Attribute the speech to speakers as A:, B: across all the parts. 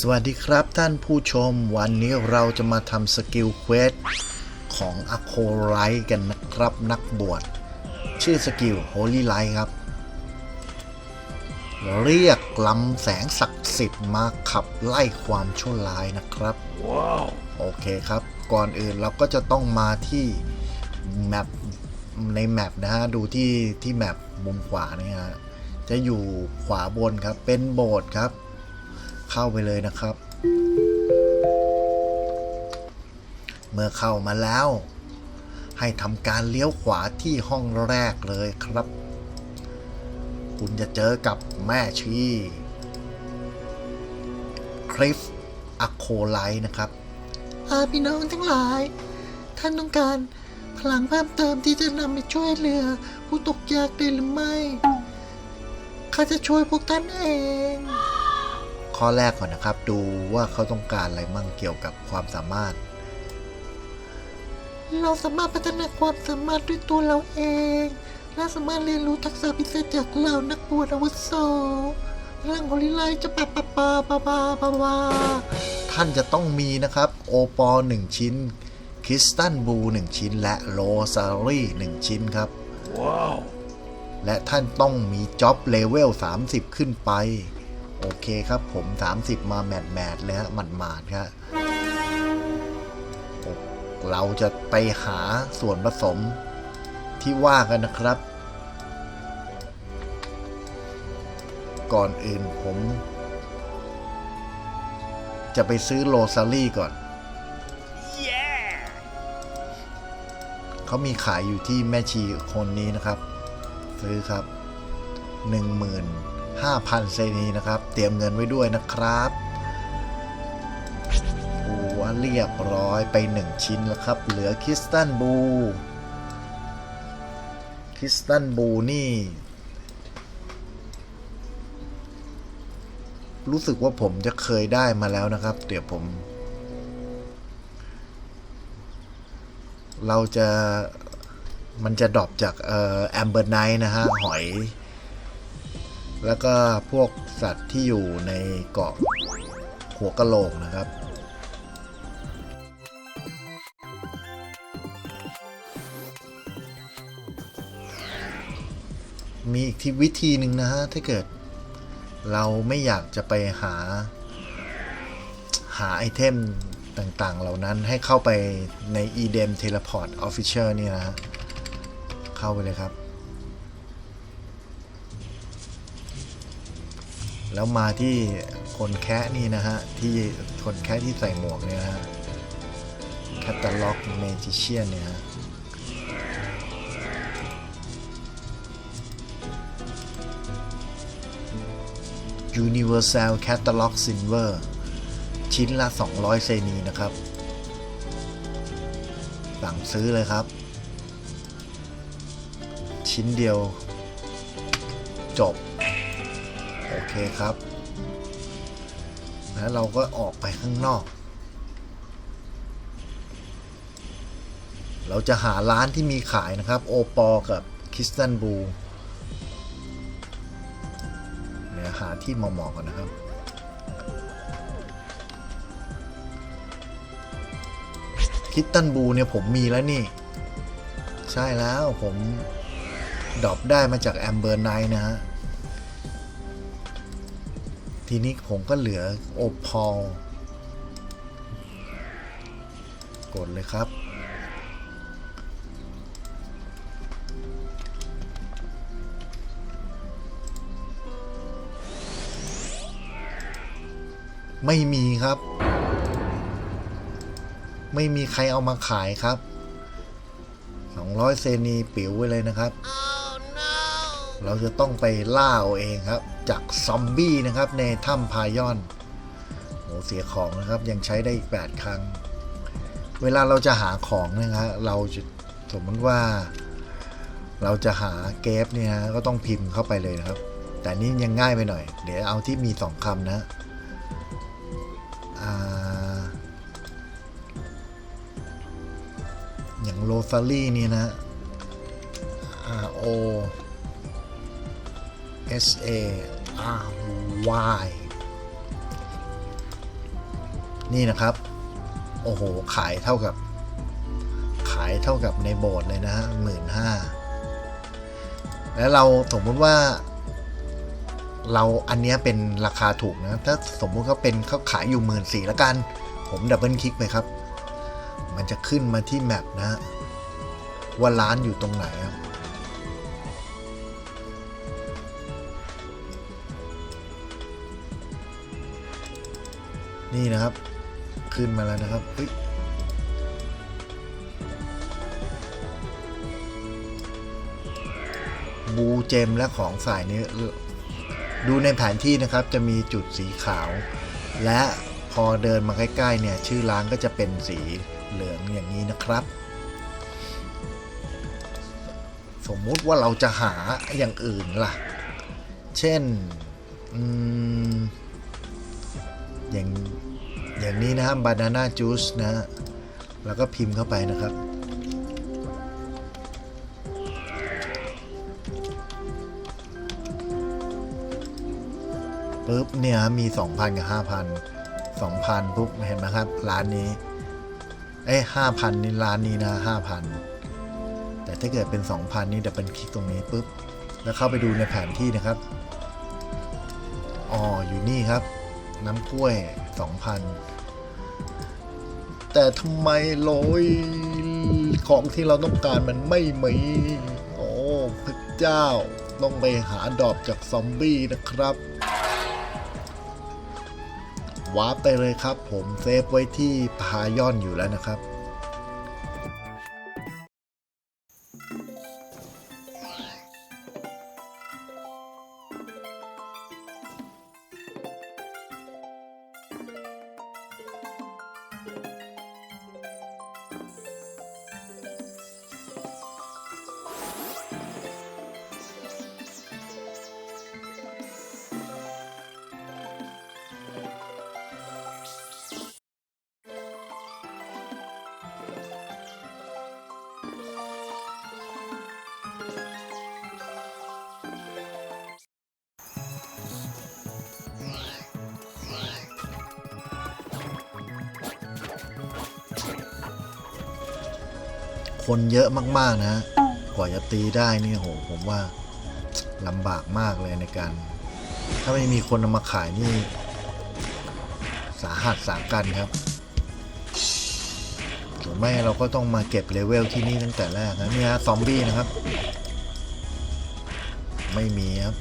A: สวัสดีครับท่านผู้ชม วันนี้เราจะมาทำสกิลเควสของอโคไรกันนะครับนักบวช ชื่อสกิล Holy Light ครับ เรียกลำแสงศักดิ์สิทธิ์มาขับไล่ความชั่วร้ายนะครับโอเคครับ ก่อนอื่นเราก็จะต้องมาที่แมปในแมปนะฮะ ดูที่ที่แมปมุมขวาเนี่ยฮะจะอยู่ขวาบนครับเป็นโบสถ์ครับ เข้าไปเลยนะครับ เมื่อเข้ามาแล้ว ให้ทำการเลี้ยวขวาที่ห้องแรกเลยครับ คุณจะเจอกับแม่ชีคริฟอะโคไลนะครับ
B: อาพี่น้องทั้งหลาย ท่านต้องการพลังเพิ่มเติมที่จะนำไปช่วยเหลือ ผู้ตกยากได้หรือไม่ ข้าจะช่วยพวกท่านเอง
A: ข้อแรกก่อนนะครับ ดูว่าเขาต้องการอะไรมั่งเกี่ยวกับความสามารถ
B: เราสามารถพัฒนาความสามารถด้วยตัวเราเอง และสามารถเรียนรู้ทักษะพิเศษจากเหล่านักบวชอาวุโสพลังของลิไลจะปะปะปะปะปะปะปะ
A: ท่านจะต้องมีนะครับ โอปอ1ชิ้น คริสตันบู1ชิ้น และโรซารี่1ชิ้นครับและท่านต้องมีจ็อบเลเวล 30 ขึ้นไป โอเคครับผม 30 มาแมทแมทเลยฮะหมันหมาดครับโอ้เราจะไปหาส่วนผสมที่ว่ากันนะครับ ก่อนอื่นผม จะไปซื้อโรซารี่ก่อนเขามีขายอยู่ที่แม่ชีคนนี้นะครับ ซื้อครับ 5,000 เซนีนะครับ เตรียมเงินไว้ด้วยนะครับหัวเรียบร้อยไป 1 ชิ้นแล้วครับ เหลือคริสตันบูคริสตันบูนี่ รู้สึกว่าผมจะเคยได้มาแล้วนะครับ เดี๋ยวผม เราจะมันจะดรอปจากเอ่อแอมเบอร์ไนท์นะฮะ หอย แล้วก็พวกสัตว์ที่อยู่ในเกาะหัวกะโหลกนะครับ มีอีกที่วิธีหนึ่งนะฮะ ถ้าเกิดเราไม่อยากจะไปหา หาไอเทมต่างๆ เหล่านั้นให้เข้าไปใน edem teleport official นี่นะฮะ เข้าไปเลยครับ แล้วมาที่คนแคะนี่นะฮะ ที่คนแคะที่ใส่หมวกเนี่ยนะฮะ catalog magician เนี่ยฮะ Universal Catalog Silver ชิ้นละ 200 เซนีนะครับ สั่งซื้อเลยครับ ชิ้นเดียวจบ โอเคครับแล้วเราก็ออกไปข้างนอก เราจะหาร้านที่มีขายนะครับ โอปอกับคิสตันบูเนี่ยหาที่เหมาะๆกันนะครับคิตตันบูเนี่ยผมมีแล้วนี่ ใช่แล้วผมดรอปได้มาจากแอมเบอร์ไนนะฮะ ทีนี้ผมก็เหลือโอพอลกดเลยครับไม่มีครับ ไม่มีใครเอามาขายครับ 200 เซนีปิ๋วไว้เลยนะครับเราจะต้องไปล่าเอาเองครับ จากซอมบี้นะครับในถ้ำพายอนโหเสียของนะครับยังใช้ได้อีก 8 ครั้ง เวลาเราจะหาของเนะครับเราจะสมมติว่าเราจะหาเกฟเนี่ยนะก็ต้องพิมพ์เข้าไปเลยนะครับ แต่นี่ยังง่ายไปหน่อย เดี๋ยวเอาที่มี 2คำนะอ่าอย่างโรซารี่นี่นะ R O S A R Y นี่นะครับ โอ้โห ขายเท่ากับ ขายเท่ากับในโบสถ์เลยนะฮะหมื่นห้าแล้วเราสมมุติว่า เราอันนี้เป็นราคาถูกนะ ถ้าสมมุติเขาเป็นเขาขายอยู่หมื่นสี่ละกัน ผมดับเบิลคลิกไปครับ มันจะขึ้นมาที่แมปนะฮะว่าร้านอยู่ตรงไหนครับ นี่นะครับ ขึ้นมาแล้วนะครับเฮ้ยบูเจมและของสายนี้ดูในแผนที่นะครับจะมีจุดสีขาว และพอเดินมาใกล้ๆเนี่ยชื่อร้านก็จะเป็นสีเหลืองอย่างนี้นะครับ สมมุติว่าเราจะหาอย่างอื่นล่ะ เช่นอืมอย่าง อย่างนี้นะบ banana juice นะ แล้วก็พิมพ์เข้าไปนะครับ ปุ๊บเนี่ยมี 2,000 กับ 5,000 2,000ปุ๊บเห็นไหมครับ ร้านนี้ เอ้ห้าพันนี่ร้านนี้นะห้าพันแต่ถ้าเกิดเป็น 2,000 นี่จะเป็นคลิกตรงนี้ปุ๊บ แล้วเข้าไปดูในแผนที่นะครับ อ๋อ อยู่นี่ครับ น้ำกล้วย 2,000 แต่ทำไมโรยของที่เราต้องการมันไม่มี โอ้พระเจ้า ต้องไปหาดอบจากซอมบี้นะครับวาร์ปไปเลยครับ ผมเซฟไว้ที่พายอนอยู่แล้วนะครับ คนเยอะมาก ๆ นะ กว่าจะตีได้นี่โหผมว่าลำบากมากเลยในการ ถ้าไม่มีคนเอามาขายนี่ สาหัสสากันครับหรือไม่เราก็ต้องมาเก็บเลเวลที่นี่ตั้งแต่แรกนะนี่ฮะซอมบี้นะครับ ไม่มีครับ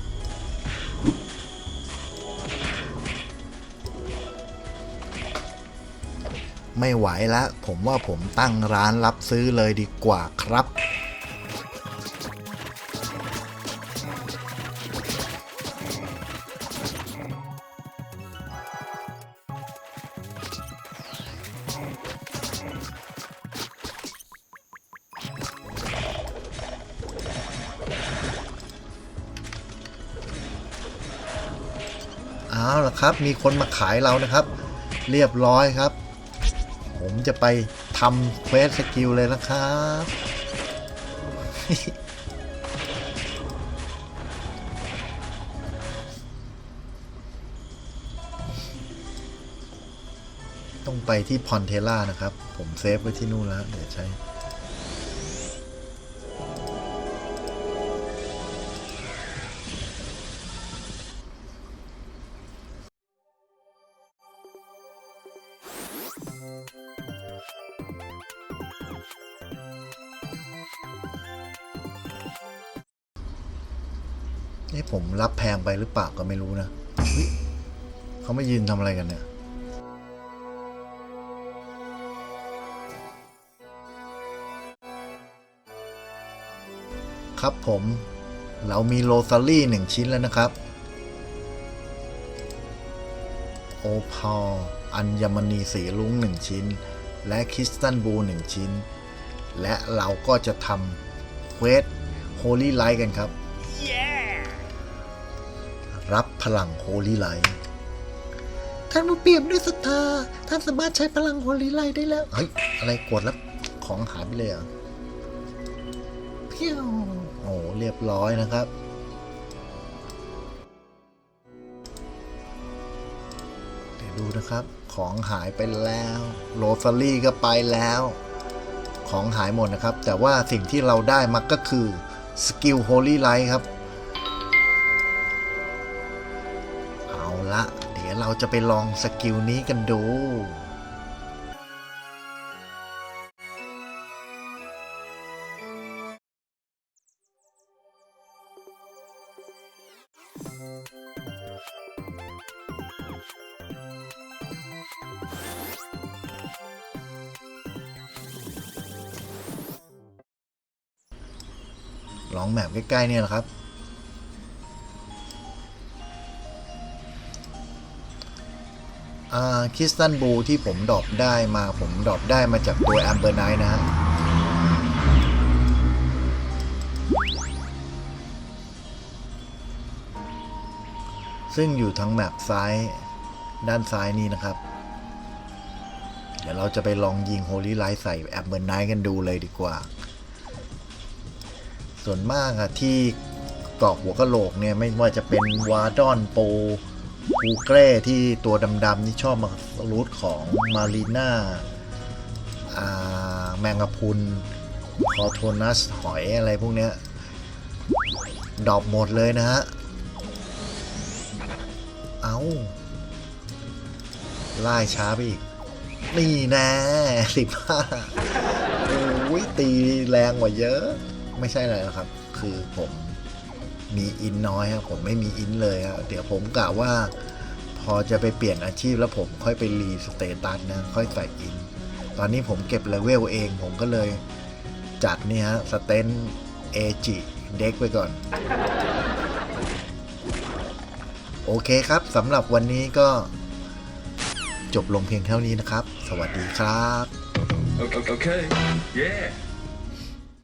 A: ไม่ไหวแล้วผมว่าผมตั้งร้านรับซื้อเลยดีกว่าครับเอาละครับ มีคนมาขายเรานะครับ เรียบร้อยครับ จะไปทำเควสสกิลเลยนะครับ ต้องไปที่พอนเทล่านะครับ ผมเซฟไว้ที่นู่นแล้ว เดี๋ยวใช้ เอ๊ะผมรับแพงไปหรือเปล่าก็ไม่รู้นะเฮ้ยเขาไม่ยืนทำอะไรกันเนี่ยครับผมเรามีโรซารี่หนึ่งชิ้นแล้วนะครับ โอพอลอัญมณีสีลุ้งหนึ่งชิ้น และคริสตันบูหนึ่งชิ้น และเราก็จะทำเควสโฮลี่ไลท์กันครับ รับพลังโฮลี่ไลท์
B: ท่านผู้เปี่ยมด้วยศรัทธา ท่านสามารถใช้พลังโฮลิไลได้แล้ว
A: เฮ้ย อะไรกดแล้วของหายไปเลยเหรอ
B: เพียว
A: โอ้เรียบร้อยนะครับเดี๋ยวดูนะครับ ของหายไปแล้ว โรซารี่ก็ไปแล้ว ของหายหมดนะครับ แต่ว่าสิ่งที่เราได้มาก็คือ สกิลโฮลี่ไลท์ครับ ละ เดี๋ยวเราจะไปลองสกิลนี้กันดูลองแมปใกล้ๆเนี่ยแหละครับ อ่าคิสตันบูที่ผมดรอปได้มาผมดรอปได้มาจากตัวแอมเบอร์ไนนะฮะซึ่งอยู่ทางแมปซ้ายด้านซ้ายนี้นะครับ เดี๋ยวเราจะไปลองยิงโฮลี่ไลท์ใส่แอมเบอร์ไนกันดูเลยดีกว่า ส่วนมากอะที่เกาะหัวกะโหลกเนี่ย ไม่ว่าจะเป็นวาดอนโป ปูเกรที่ตัวดำๆนี่ชอบมารูทของมารีน่าอ่าแมงกะพุนคอโทนัสหอยอะไรพวกเนี้ยดอบหมดเลยนะฮะ เอาไล่ช้าไปอีก นี่แน่สิบห้าโอ้ยตีแรงกว่าเยอะ ไม่ใช่อะไรหรอกครับ คือผม มีอินน้อยครับผมไม่มีอินเลยครับเดี๋ยวผมกะว่า พอจะไปเปลี่ยนอาชีพแล้วผมค่อยไปรีสเตตัสนะค่อยใส่อิน ตอนนี้ผมเก็บเลเวลเอง ผมก็เลยจัดนี่ฮะสเตนเอจิเด็กไปก่อน โอเคครับสำหรับวันนี้ก็จบลงเพียงเท่านี้นะครับ สวัสดีครับ
C: Okay. okay. Yeah.